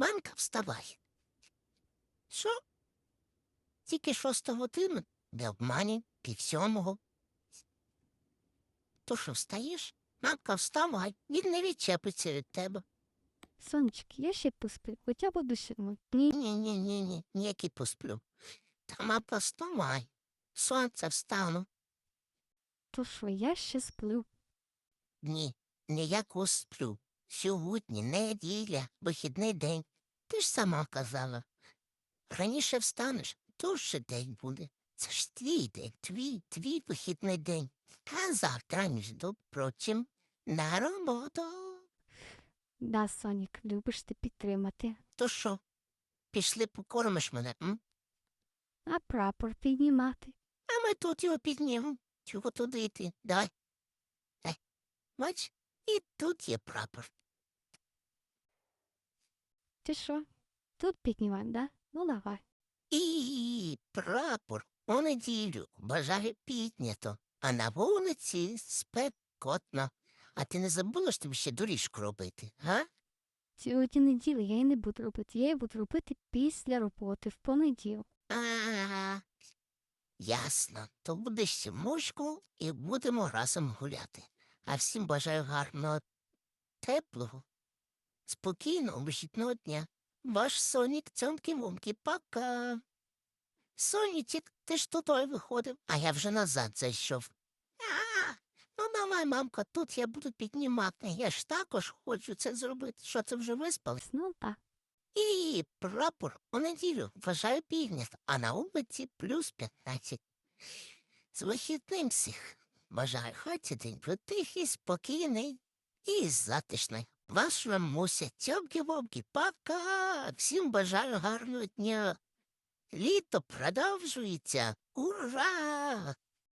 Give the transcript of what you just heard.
Манка, вставай. Що? Тільки шоста година, не обмані, пів сьомого. То що встаєш? Мамка, вставай, він не відчепиться від тебе. Сонечки, я ще посплю, хоча б до сьомої. Ні, Ні, ні, ні, ні, ніякий посплю. Та мамка, вставай. Сонце встану. то що я ще сплю. Ні, ніякого сплю. Сьогодні неділя, вихідний день. Ти ж сама казала. Раніше встанеш, ще день буде. Це ж твій день, твій, твій вихідний день. А завтра, між прочим, на роботу. Да, Сонік, любиш ти підтримати. То що? Пішли покормиш мене, м? А прапор піднімати. А ми тут його піднімемо. Чого туди йти? Давай. Дай. Бач, і тут є прапор. Ти що? Тут піднімаємо, да? Ну давай. І прапор у неділю бажає піднято, а на вулиці спекотно. А ти не забула, що тобі ще доріжку робити, га? Сьогодні неділя я її не буду робити. Я її буду робити після роботи в понеділок. А, ясно. То будеш сімочку і будемо разом гуляти. А всім бажаю гарного, теплого, спокійного вихідного дня. Ваш Сонік цьомки-вумки, пока. Сонічик, ти ж туди виходив, а я вже назад зайшов. А, ну давай, мамка, тут я буду піднімати. Я ж також хочу це зробити. Що це вже виспали? Ну так. І прапор у неділю вважаю піднято, а на вулиці плюс 15. З вихідним всіх бажаю хай цей день буде тихий, спокійний і затишний. Ваша мамуся, цьомки-вомки, пока! Всім бажаю гарного дня. Літо продовжується. Ура!